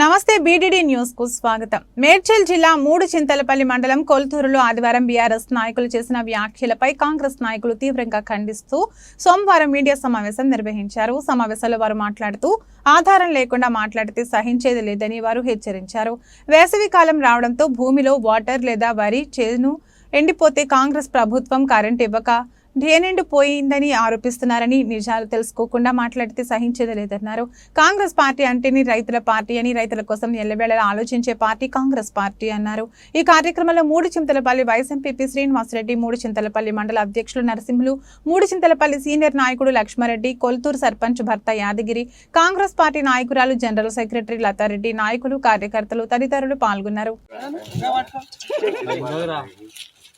నమస్తే బీడీడీ న్యూస్కు స్వాగతం. మేడ్చల్ జిల్లా మూడు చింతలపల్లి మండలం కొల్తూరులో ఆదివారం బీఆర్ఎస్ నాయకులు చేసిన వ్యాఖ్యలపై కాంగ్రెస్ నాయకులు తీవ్రంగా ఖండిస్తూ సోమవారం మీడియా సమావేశం నిర్వహించారు. సమావేశంలో వారు మాట్లాడుతూ ఆధారం లేకుండా మాట్లాడితే సహించేది లేదని వారు హెచ్చరించారు. వేసవి కాలం రావడంతో భూమిలో వాటర్ లేదా వరి చేను ఎండిపోతే కాంగ్రెస్ ప్రభుత్వం కరెంట్ ఇవ్వక ఢేనిండు పోయిందని ఆరోపిస్తున్నారని నిజాలు తెలుసుకోకుండా మాట్లాడితే సహించేది లేదన్నారు. కాంగ్రెస్ పార్టీ అంటేనే రైతుల పార్టీ అని రైతుల కోసం ఎల్లవేళలా ఆలోచించే పార్టీ కాంగ్రెస్ పార్టీ అన్నారు. ఈ కార్యక్రమంలో మూడు చింతలపల్లి వైస్ ఎంపీపీ శ్రీనివాసరెడ్డి మూడు చింతలపల్లి మండల అధ్యక్షులు నరసింహులు మూడు చింతలపల్లి సీనియర్ నాయకుడు లక్ష్మారెడ్డి కొల్తూరు సర్పంచ్ భర్త యాదగిరి కాంగ్రెస్ పార్టీ నాయకురాలు జనరల్ సెక్రటరీ లతారెడ్డి నాయకులు కార్యకర్తలు తదితరులు పాల్గొన్నారు.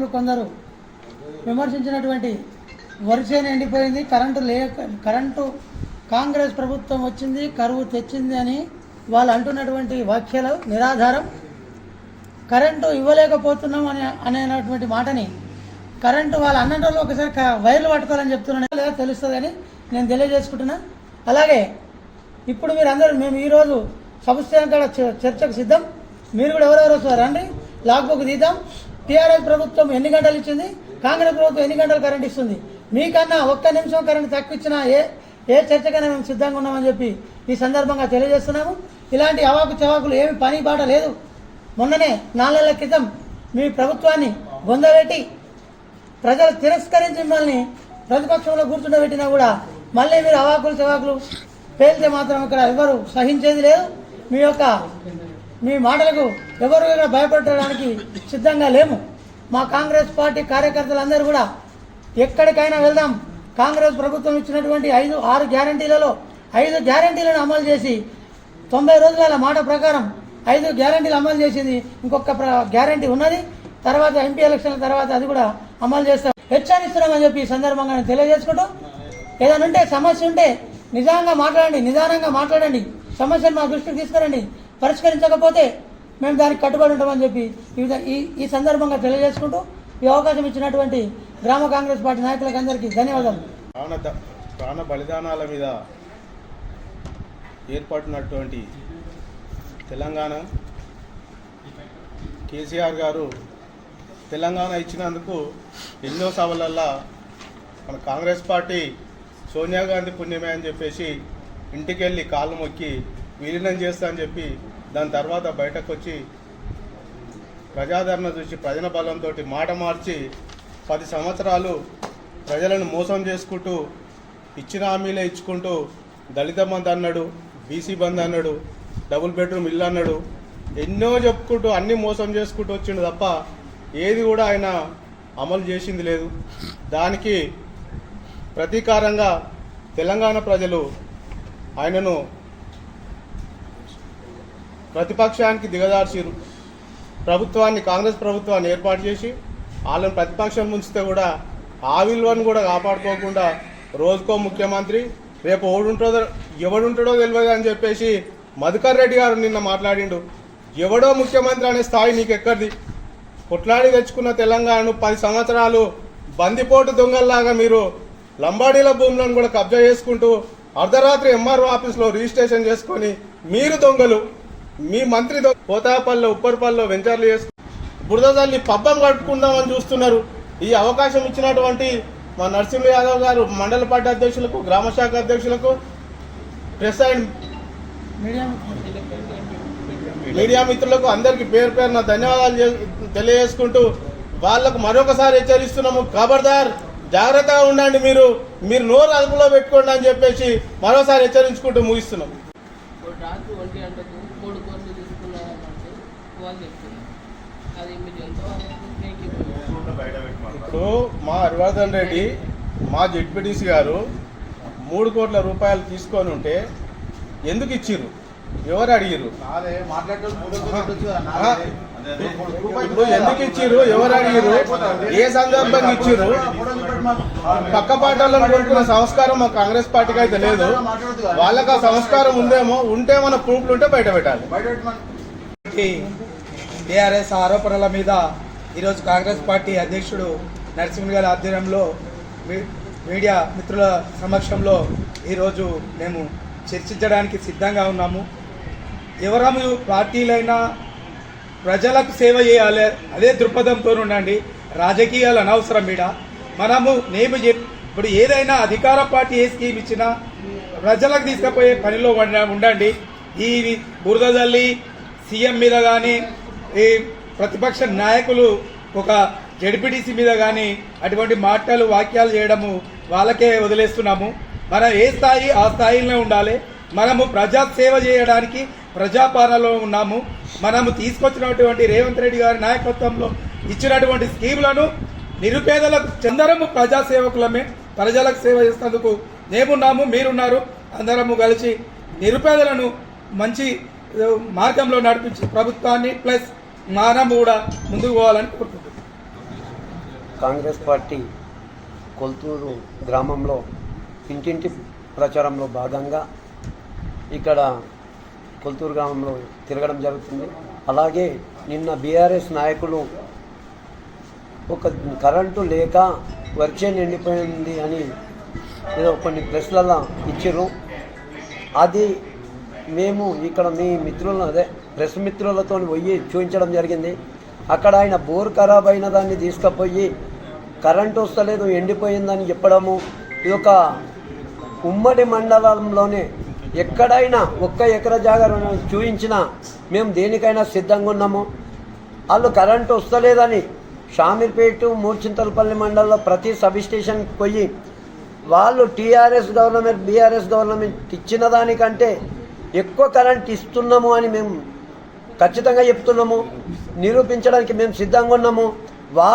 నాయకులు కొందరు విమర్శించినటువంటి వరుసేన ఎండిపోయింది కరెంటు లే కరెంటు కాంగ్రెస్ ప్రభుత్వం వచ్చింది కరువు తెచ్చింది అని వాళ్ళు అంటున్నటువంటి వ్యాఖ్యలు నిరాధారం. కరెంటు ఇవ్వలేకపోతున్నాం అని అనేటువంటి మాటని కరెంటు వాళ్ళ అన్నట్లో ఒకసారి వైర్లు పట్టుకోవాలని చెప్తున్నాను. లేదా తెలుస్తుంది అని నేను తెలియజేసుకుంటున్నా. అలాగే ఇప్పుడు మీరు అందరూ మేము ఈరోజు సంస్థ కాడ చ- చర్చకు సిద్ధం. మీరు కూడా ఎవరెవరు వస్తారు. రండి లాక్ బుక్ తీద్దాం టీఆర్ఎస్ ప్రభుత్వం ఎన్ని గంటలు ఇచ్చింది? కాంగ్రెస్ ప్రభుత్వం ఎన్ని గంటలు కరెంట్ ఇస్తుంది? మీకన్నా ఒక్క నిమిషం కరెంట్ తక్కువ ఇచ్చినా ఏ ఏ చర్చకైనా మేము సిద్ధంగా ఉన్నామని చెప్పి ఈ సందర్భంగా తెలియజేస్తున్నాము. ఇలాంటి అవాకు చవాకులు ఏమి పని బాట లేదు. మొన్ననే నాలుగేళ్ళ క్రితం మీ ప్రభుత్వాన్ని బొందబెట్టి ప్రజలు తిరస్కరించి మిమ్మల్ని ప్రతిపక్షంలో కూర్చుండబెట్టినా కూడా మళ్ళీ మీరు అవాకులు చవాకులు పేలితే మాత్రం ఇక్కడ ఎవరు సహించేది లేదు. మీ యొక్క మీ మాటలకు ఎవరు ఇక్కడ సిద్ధంగా లేము. మా కాంగ్రెస్ పార్టీ కార్యకర్తలందరూ కూడా ఎక్కడికైనా వెళ్దాం. కాంగ్రెస్ ప్రభుత్వం ఇచ్చినటువంటి ఐదు ఆరు గ్యారంటీలలో ఐదు గ్యారంటీలను అమలు చేసి తొంభై రోజుల మాట ప్రకారం ఐదు గ్యారంటీలు అమలు చేసింది. ఇంకొక గ్యారంటీ ఉన్నది. తర్వాత ఎంపీ ఎలక్షన్ల తర్వాత అది కూడా అమలు చేస్తాం. హెచ్చరిస్తున్నామని చెప్పి ఈ సందర్భంగా నేను తెలియజేసుకుంటూ ఏదైనా ఉంటే సమస్య ఉంటే నిజంగా మాట్లాడండి నిదానంగా మాట్లాడండి. సమస్యను మా దృష్టికి తీసుకురండి. పరిష్కరించకపోతే మేము దానికి కట్టుబడి ఉంటామని చెప్పి ఈ ఈ ఈ సందర్భంగా తెలియజేసుకుంటూ ఈ అవకాశం ఇచ్చినటువంటి గ్రామ కాంగ్రెస్ పార్టీ నాయకులకు అందరికీ ధన్యవాదాలు. ప్రాణ ప్రాణ బలిదానాల మీద ఏర్పడినటువంటి తెలంగాణ కేసీఆర్ గారు తెలంగాణ ఇచ్చినందుకు ఎన్నో సభలల్లా మన కాంగ్రెస్ పార్టీ సోనియా గాంధీ పుణ్యమే అని చెప్పేసి ఇంటికి వెళ్ళి కాళ్ళు మొక్కి విలీనం చేస్తా అని చెప్పి దాని తర్వాత బయటకు వచ్చి ప్రజాదరణ చూసి ప్రజల బలంతో మాట మార్చి పది సంవత్సరాలు ప్రజలను మోసం చేసుకుంటూ ఇచ్చిన హామీలే ఇచ్చుకుంటూ దళిత బంద్ అన్నాడు బీసీ బంద్ అన్నాడు డబుల్ బెడ్రూమ్ ఇల్లు అన్నాడు ఎన్నో చెప్పుకుంటూ అన్ని మోసం చేసుకుంటూ వచ్చిండు తప్ప ఏది కూడా ఆయన అమలు చేసింది లేదు. దానికి ప్రతీకారంగా తెలంగాణ ప్రజలు ఆయనను ప్రతిపక్షానికి దిగదార్చిరు ప్రభుత్వాన్ని కాంగ్రెస్ ప్రభుత్వాన్ని ఏర్పాటు చేసి వాళ్ళని ప్రతిపక్షం ముంచితే కూడా ఆ విలువను కూడా కాపాడుకోకుండా రోజుకో ముఖ్యమంత్రి రేపు ఎవడుంటుందో ఎవడుంటాడో తెలియదు అని చెప్పేసి మధుకర్ రెడ్డి గారు నిన్న మాట్లాడిండు. ఎవడో ముఖ్యమంత్రి అనే స్థాయి నీకు ఎక్కడిది కొట్లాడి తెచ్చుకున్న తెలంగాణను పది సంవత్సరాలు బందిపోటు దొంగల్లాగా మీరు లంబాడీల భూములను కూడా కబ్జా చేసుకుంటూ అర్ధరాత్రి ఎంఆర్ఓ ఆఫీస్లో రిజిస్ట్రేషన్ చేసుకొని మీరు దొంగలు. మీ మంత్రి దొ- పోతాపల్లో ఉప్పర్పల్లో వెంచర్లు చేసుకు బురదజల్లి పబ్బం కట్టుకుందామని చూస్తున్నారు. ఈ అవకాశం ఇచ్చినటువంటి మా నరసింహ యాదవ్ గారు మండల పార్టీ అధ్యక్షులకు గ్రామ శాఖ అధ్యక్షులకు ప్రెస్ అండ్ మీడియా మిత్రులకు అందరికీ పేరు పేరున ధన్యవాదాలు తెలియజేసుకుంటూ వాళ్ళకు మరొకసారి హెచ్చరిస్తున్నాము. ఖబర్దార్ జాగ్రత్తగా ఉండండి మీరు. మీరు నోరు అదుపులో పెట్టుకోండి అని చెప్పేసి మరోసారి హెచ్చరించుకుంటూ ముగిస్తున్నాం. ఇప్పుడు రాత్రి ఒంటి గంటకు మూడు కోట్లు తీసుకున్నారంటే వాళ్ళు చెప్తున్నారు. అది మీరు మీకు ఇప్పుడు మా హరివర్ధన్ రెడ్డి మా జెడ్పీటీసీ గారు మూడు కోట్ల రూపాయలు తీసుకొని ఉంటే ఎందుకు ఇచ్చిర్రు? ఎవరు అడిగిర్రు? ఇప్పుడు ఎందుకు ఇచ్చిర్రు? ఎవరు అడిగిర్రు? ఏ సందర్భంగా ఇచ్చిర్రు? పక్క పార్టీలను కొనుక్కునే సంస్కారం మా కాంగ్రెస్ పార్టీకి అయితే లేదు. వాళ్ళకి ఆ సంస్కారం ఉందేమో ఉంటే మన ప్రూఫ్లు ఉంటే బయట పెట్టాలి. టీఆర్ఎస్ ఆరోపణల మీద ఈరోజు కాంగ్రెస్ పార్టీ అధ్యక్షుడు నరసింహన్ గారి ఆధ్వర్యంలో మీ- మీడియా మిత్రుల సమక్షంలో ఈరోజు మేము చర్చించడానికి సిద్ధంగా ఉన్నాము. ఎవరము పార్టీలైనా ప్రజలకు సేవ చేయాలి. అదే దృక్పథంతో ఉండండి. రాజకీయాలు అనవసరం మీద మనము నేను చెప్ ఇప్పుడు ఏదైనా అధికార పార్టీ ఏ స్కీమ్ ఇచ్చినా ప్రజలకు తీసుకుపోయే పనిలో ఉండండి. ఈ బురదదల్లి సీఎం మీద కానీ ఈ ప్రతిపక్ష నాయకులు ఒక జడ్పీటీసీ మీద కానీ అటువంటి మాటలు వాక్యాలు చేయడము వాళ్ళకే వదిలేస్తున్నాము. మనం ఏ స్థాయి ఆ స్థాయిలోనే ఉండాలి. మనము ప్రజా సేవ చేయడానికి ప్రజాపాలనలో ఉన్నాము. మనము తీసుకొచ్చినటువంటి రేవంత్ రెడ్డి గారి నాయకత్వంలో ఇచ్చినటువంటి స్కీములను నిరుపేదలకు చందరము ప్రజా సేవకులమే ప్రజలకు సేవ చేసినందుకు మేమున్నాము మీరున్నారు. అందరము కలిసి నిరుపేదలను మంచి మార్గంలో నడిపించి ప్రభుత్వాన్ని ప్లస్ మనం కూడా ముందుకు పోవాలని కోరుకుంటున్నాం. కాంగ్రెస్ పార్టీ కొల్తూరు గ్రామంలో ఇంటింటి ప్రచారంలో భాగంగా ఇక్కడ కొల్తూరు గ్రామంలో తిరగడం జరుగుతుంది. అలాగే నిన్న బీఆర్ఎస్ నాయకులు ఒక కరెంటు లేక వర్షే నిండిపోయింది అని ఏదో కొన్ని ప్రెస్లలో ఇచ్చారు అది మేము ఇక్కడ మీ మిత్రులను అదే ప్రెస్ మిత్రులతో పోయి చూపించడం జరిగింది. అక్కడ ఆయన బోర్ ఖరాబ్ అయిన దాన్ని తీసుకుపోయి కరెంటు వస్తలేదు ఎండిపోయిందని చెప్పడము. ఇది ఒక ఉమ్మడి మండలంలోనే ఎక్కడైనా ఒక్క ఎకర జాగా చూపించినా మేము దేనికైనా సిద్ధంగా ఉన్నాము? వాళ్ళు కరెంటు వస్తలేదని షామీర్పేట మూర్చింతలపల్లి మండలంలో ప్రతి సబ్ స్టేషన్కి పోయి వాళ్ళు టీఆర్ఎస్ గవర్నమెంట్ బీఆర్ఎస్ గవర్నమెంట్ ఇచ్చిన దానికంటే ఎక్కువ కరెంట్ ఇస్తున్నాము అని మేము ఖచ్చితంగా చెప్తున్నాము. నిరూపించడానికి మేము సిద్ధంగా ఉన్నాము. వాళ్ళు